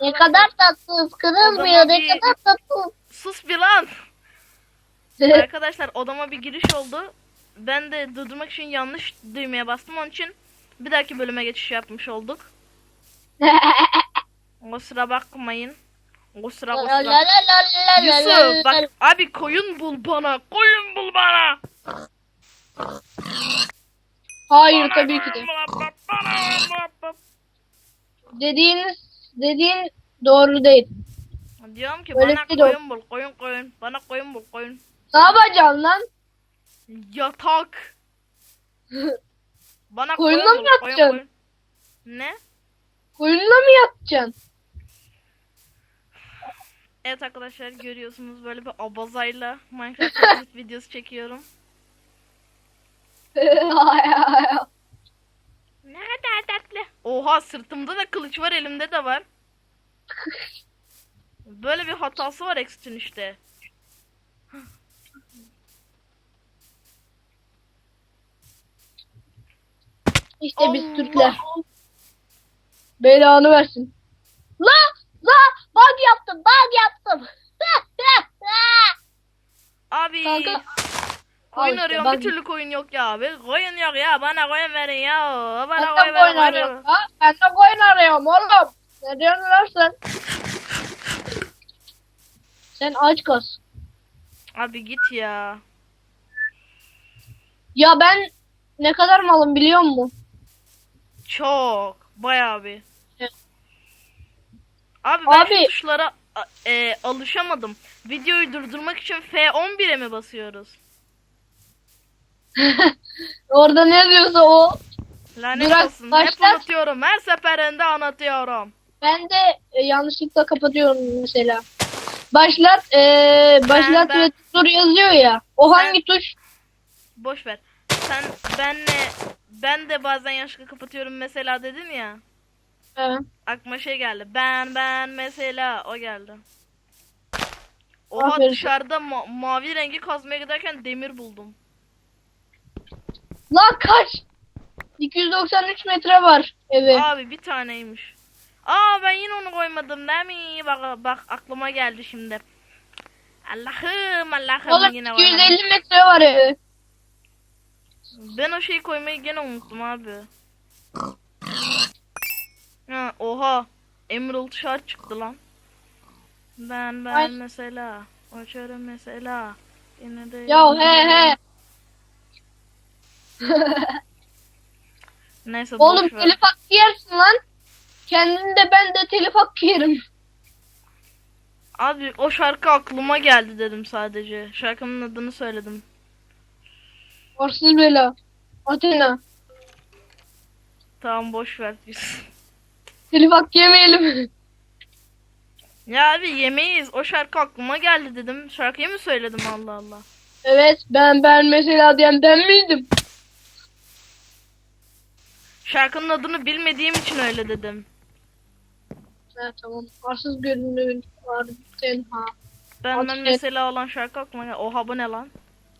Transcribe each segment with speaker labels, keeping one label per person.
Speaker 1: Ne kadar tatsız kırılmıyor ne
Speaker 2: bir-
Speaker 1: kadar tatsız.
Speaker 2: Sus bir lan. Arkadaşlar odama bir giriş oldu. Ben de durdurmak için yanlış düğmeye bastım. Onun için bir dahaki bölüme geçiş yapmış olduk. Kusura bakmayın. Kusura kusura. Yusuf bak abi koyun bul bana. Koyun bul bana.
Speaker 1: Hayır tabii ki de. Dediğiniz dediğin doğru değil.
Speaker 2: Diyorum ki
Speaker 1: Öyle
Speaker 2: bana
Speaker 1: şey
Speaker 2: koyun bul koyun koyun. Bana koyun bul koyun.
Speaker 1: Ne yapacaksın lan?
Speaker 2: Yatak. Bana
Speaker 1: Koyunla
Speaker 2: koyun
Speaker 1: mı
Speaker 2: bul koyun
Speaker 1: yatacaksın?
Speaker 2: koyun. Ne?
Speaker 1: Koyunla mı yatacaksın?
Speaker 2: Evet arkadaşlar görüyorsunuz böyle bir abazayla Minecraft videosu çekiyorum. Ne kadar tatlı. Oha sırtımda da kılıç var elimde de var. Böyle bir hatası var Exit'in işte.
Speaker 1: işte biz. Türkler. Belanı versin. La la bug yaptım bug yaptım.
Speaker 2: Abi
Speaker 1: Kanka.
Speaker 2: Koyun
Speaker 1: işte,
Speaker 2: arıyorum
Speaker 1: bak-
Speaker 2: bir türlü koyun yok ya abi. Koyun yok ya bana koyun verin ya.
Speaker 1: Ben
Speaker 2: Bana
Speaker 1: de
Speaker 2: koyun
Speaker 1: koyun
Speaker 2: verin.
Speaker 1: arıyorum. Ha? Ben de koyun arıyorum oğlum. Ne diyorsun lan sen? Sen aç kas.
Speaker 2: Abi git ya.
Speaker 1: Ya ben ne kadar malım biliyor musun?
Speaker 2: Çok. Bayağı bir.
Speaker 1: Evet.
Speaker 2: Abi ben
Speaker 1: Abi-
Speaker 2: tuşlara e, alışamadım. Videoyu durdurmak için F11'e mi basıyoruz?
Speaker 1: Orada ne diyorsa o.
Speaker 2: Lanet
Speaker 1: Durak
Speaker 2: olsun. Hep
Speaker 1: başlat.
Speaker 2: unutuyorum. Her seferinde anlatıyorum.
Speaker 1: Ben de e, yanlışlıkla kapatıyorum mesela. Başlat, e, başlat
Speaker 2: ben-
Speaker 1: ve dur yazıyor ya. O
Speaker 2: Ben-
Speaker 1: hangi tuş?
Speaker 2: Boş ver. Sen benle ben de bazen yanlışlıkla kapatıyorum mesela dedin ya.
Speaker 1: He.
Speaker 2: Aklıma şey geldi. Ben ben mesela o geldi. Oha
Speaker 1: Aferin.
Speaker 2: dışarıda ma- mavi rengi kazmaya giderken demir buldum.
Speaker 1: Lan kaç? 293 metre var evi.
Speaker 2: Abi bir taneymiş. Aa ben yine onu koymadım değil mi? Bak bak aklıma geldi şimdi. Allah'ım Allah'ım
Speaker 1: Oğlum
Speaker 2: yine koymadım.
Speaker 1: 250 metre var evi.
Speaker 2: Ben o şeyi koymayı gene unuttum abi. Ha, oha. Emerald Shard çıktı lan. Ben ben
Speaker 1: Ay.
Speaker 2: mesela. Açarım mesela. Yine de
Speaker 1: Ya he he.
Speaker 2: Neyse
Speaker 1: Oğlum
Speaker 2: boş ver.
Speaker 1: telif hakkı yersin lan. Kendin de ben de telif hakkı yerim.
Speaker 2: Abi o şarkı aklıma geldi dedim sadece. Şarkının adını söyledim.
Speaker 1: Arsız bela. Athena.
Speaker 2: Tamam boş ver.
Speaker 1: Telif hakkı yemeyelim.
Speaker 2: ya abi yemeyiz. O şarkı aklıma geldi dedim. Şarkıyı mı söyledim Allah Allah.
Speaker 1: evet ben ben mesela diyen ben miydim?
Speaker 2: Şarkının adını bilmediğim için öyle dedim.
Speaker 1: Ha tamam. Arsız görünümün var. Tenha.
Speaker 2: Benden
Speaker 1: Okey.
Speaker 2: mesela olan şarkı aklıma geldi. Oha bu ne lan?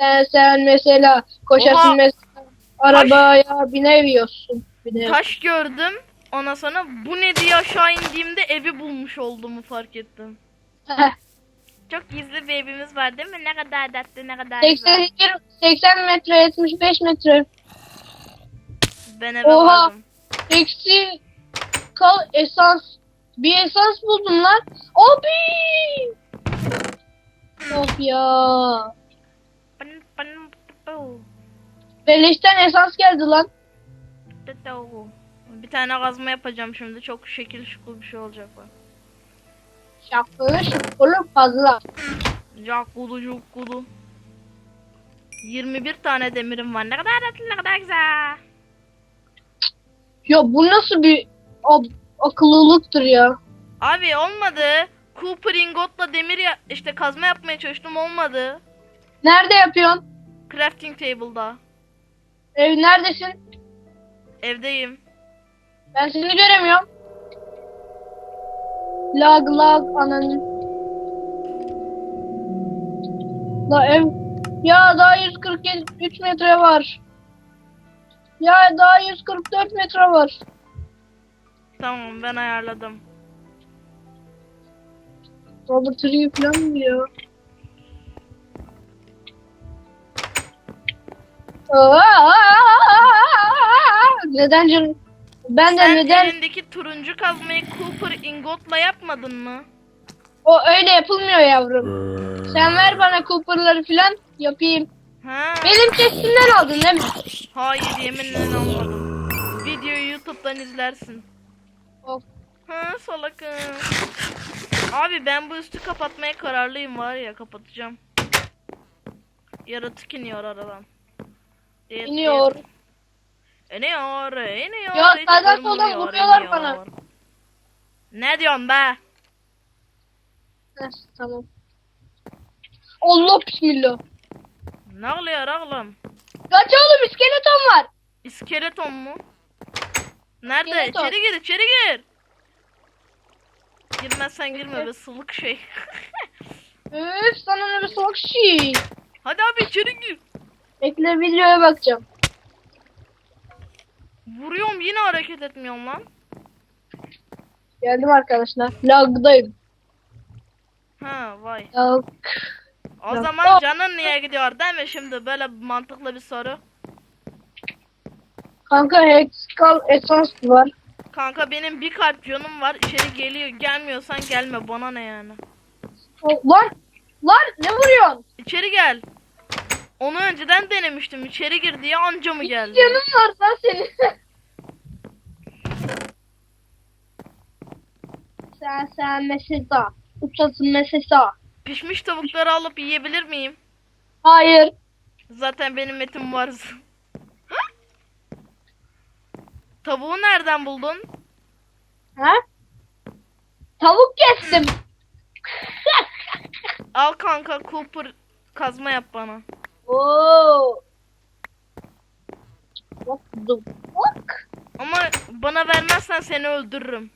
Speaker 1: Sen sen mesela koşarsın
Speaker 2: Oha.
Speaker 1: mesela arabaya binemiyorsun. Bine.
Speaker 2: Taş gördüm. Ondan sonra bu ne diye aşağı indiğimde evi bulmuş olduğumu fark ettim. Çok gizli bir evimiz var değil mi? Ne kadar tatlı ne kadar güzel.
Speaker 1: 81, 80 metre 75 metre.
Speaker 2: Ben eve
Speaker 1: Oha.
Speaker 2: vardım.
Speaker 1: Eksi kal esans. Bir esans buldum lan. Abi. Of ya.
Speaker 2: Pın pın pı
Speaker 1: Beleşten esans geldi lan.
Speaker 2: pı pı. Bir tane kazma yapacağım şimdi. Çok şekil şukul bir şey olacak bak.
Speaker 1: Şapkalı şıkkılı fazla.
Speaker 2: Cakudu cukudu. 21 tane demirim var. Ne kadar tatlı ne kadar güzel.
Speaker 1: Ya bu nasıl bir ab- akıllılıktır ya.
Speaker 2: Abi olmadı. Cooper ingotla demir ya işte kazma yapmaya çalıştım olmadı.
Speaker 1: Nerede yapıyorsun?
Speaker 2: Crafting table'da.
Speaker 1: Ev neredesin?
Speaker 2: Evdeyim.
Speaker 1: Ben seni göremiyorum. Lag lag ananı. La ev. Ya daha 143 metre var. Ya daha 144 metre var.
Speaker 2: Tamam ben ayarladım.
Speaker 1: Robert Ring falan mı ya? Neden canım? Ben de
Speaker 2: Sen
Speaker 1: neden
Speaker 2: elindeki turuncu kazmayı Cooper ingotla yapmadın mı?
Speaker 1: o öyle yapılmıyor yavrum. Sen ver bana Cooper'ları falan yapayım.
Speaker 2: Ha?
Speaker 1: Benim chestimden aldın değil mi?
Speaker 2: Hayır yeminle almadım. Videoyu YouTube'dan izlersin.
Speaker 1: Of.
Speaker 2: Ha salakım. Abi ben bu üstü kapatmaya kararlıyım var ya kapatacağım. Yaratık iniyor aradan. Diyet,
Speaker 1: İniyor.
Speaker 2: diyet. İniyor, iniyor.
Speaker 1: Ya, sağdan soldan vuruyorlar
Speaker 2: iniyor.
Speaker 1: bana.
Speaker 2: Ne diyorsun be?
Speaker 1: Heh, tamam. Allah bismillah.
Speaker 2: Ne oluyor oğlum?
Speaker 1: Kaç oğlum iskeleton var.
Speaker 2: İskeleton mu? Nerede?
Speaker 1: İskeleton.
Speaker 2: İçeri gir, içeri gir. Girmezsen girme be sılık şey.
Speaker 1: Üf sana ne bir soğuk şey.
Speaker 2: Hadi abi içeri gir.
Speaker 1: Bekle videoya bakacağım.
Speaker 2: Vuruyorum yine hareket etmiyorum lan.
Speaker 1: Geldim arkadaşlar. Lagdayım.
Speaker 2: Ha vay.
Speaker 1: Lag.
Speaker 2: O zaman canın niye gidiyor değil mi şimdi böyle mantıklı bir soru.
Speaker 1: Kanka Hexcal Essence var.
Speaker 2: Kanka benim bir kalp canım var içeri geliyor gelmiyorsan gelme bana ne yani.
Speaker 1: Lan! Lan ne vuruyorsun?
Speaker 2: İçeri gel. Onu önceden denemiştim içeri gir diye anca mı geldi?
Speaker 1: Canın var lan senin. sen sen mesela. Uçasın mesela.
Speaker 2: Pişmiş tavukları alıp yiyebilir miyim?
Speaker 1: Hayır.
Speaker 2: Zaten benim etim var. Tavuğu nereden buldun?
Speaker 1: Ha? Tavuk kestim.
Speaker 2: Al kanka Cooper kazma yap bana.
Speaker 1: Oo. Bak bak.
Speaker 2: Ama bana vermezsen seni öldürürüm.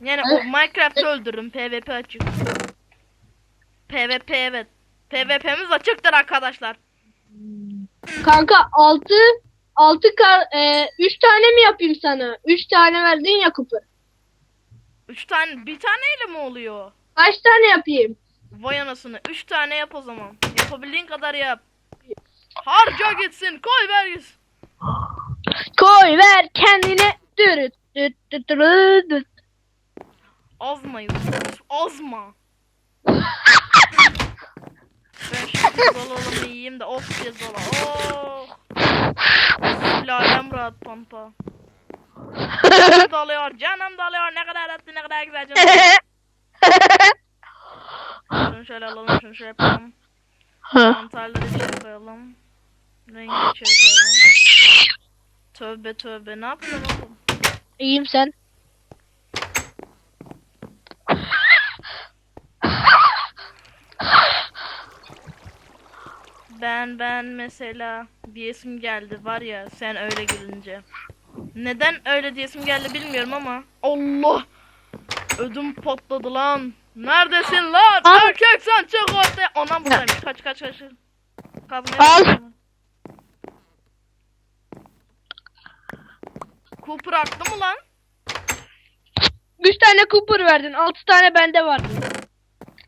Speaker 2: Yani o Minecraft'ı öldürürüm. PvP açık. PvP evet. PvP'miz açıktır arkadaşlar.
Speaker 1: Kanka 6 6 kar e, 3 tane mi yapayım sana? 3 tane verdin ya kupur.
Speaker 2: Üç tane, bir taneyle mi oluyor?
Speaker 1: Kaç tane yapayım?
Speaker 2: Vay anasını. Üç tane yap o zaman. Yapabildiğin kadar yap. Harca gitsin. Koy ver gitsin.
Speaker 1: Koy ver kendine. Dürüt düt düt düt.
Speaker 2: Azma Yusuf. Azma. Pizzolalarımı yiyeyim de of pizzola. Oh. Lalem rahat pampa. Canım dalıyor. Canım dalıyor. Ne kadar tatlı ne kadar güzel canım. Şunu şöyle alalım. Şunu şöyle yapalım. Mantarları içeri koyalım. Rengi içeri koyalım. Tövbe tövbe. Ne yapıyorsun oğlum?
Speaker 1: İyiyim sen.
Speaker 2: Ben ben mesela diyesim geldi var ya sen öyle gülünce. Neden öyle diyesim geldi bilmiyorum ama. Allah! Ödüm patladı lan. Neredesin lan?
Speaker 1: Al.
Speaker 2: Erkek sen çık ortaya. Ondan buradaymış. Kaç kaç kaç. Kazmaya
Speaker 1: Al.
Speaker 2: Cooper attı mı lan?
Speaker 1: 3 tane kupur verdin. 6 tane bende vardı.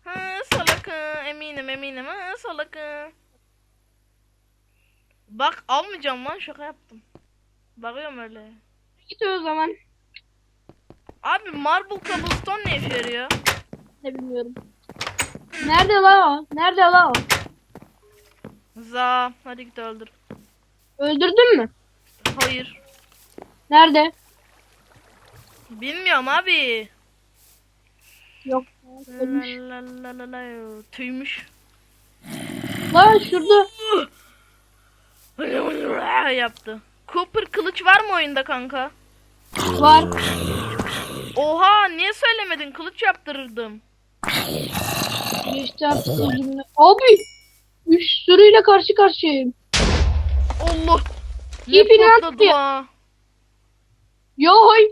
Speaker 2: Ha salakı. Eminim eminim. Ha salakı. Bak almayacağım lan şaka yaptım. Bakıyorum öyle.
Speaker 1: Git o zaman.
Speaker 2: Abi marble cobblestone ne işe yarıyor?
Speaker 1: Ne bilmiyorum. Nerede lan o? Nerede lan o?
Speaker 2: Za hadi git öldür.
Speaker 1: Öldürdün mü?
Speaker 2: Hayır.
Speaker 1: Nerede?
Speaker 2: Bilmiyorum abi.
Speaker 1: Yok.
Speaker 2: La
Speaker 1: Ölmüş.
Speaker 2: la la la la. Tüymüş.
Speaker 1: Lan şurada.
Speaker 2: yaptı. Cooper kılıç var mı oyunda kanka?
Speaker 1: Var.
Speaker 2: Oha niye söylemedin? Kılıç yaptırırdım.
Speaker 1: Sözümle. Abi. Üç sürüyle karşı karşıyayım.
Speaker 2: Allah. Ne
Speaker 1: plan
Speaker 2: patladı ha.
Speaker 1: Yoy.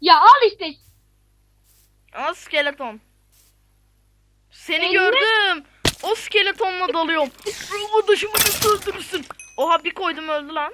Speaker 1: Ya al işte.
Speaker 2: Aa skeleton. Seni
Speaker 1: Eline-
Speaker 2: gördüm. O skeletonla dalıyorum. Dışımı nasıl öldürürsün? Oha bir koydum öldü lan.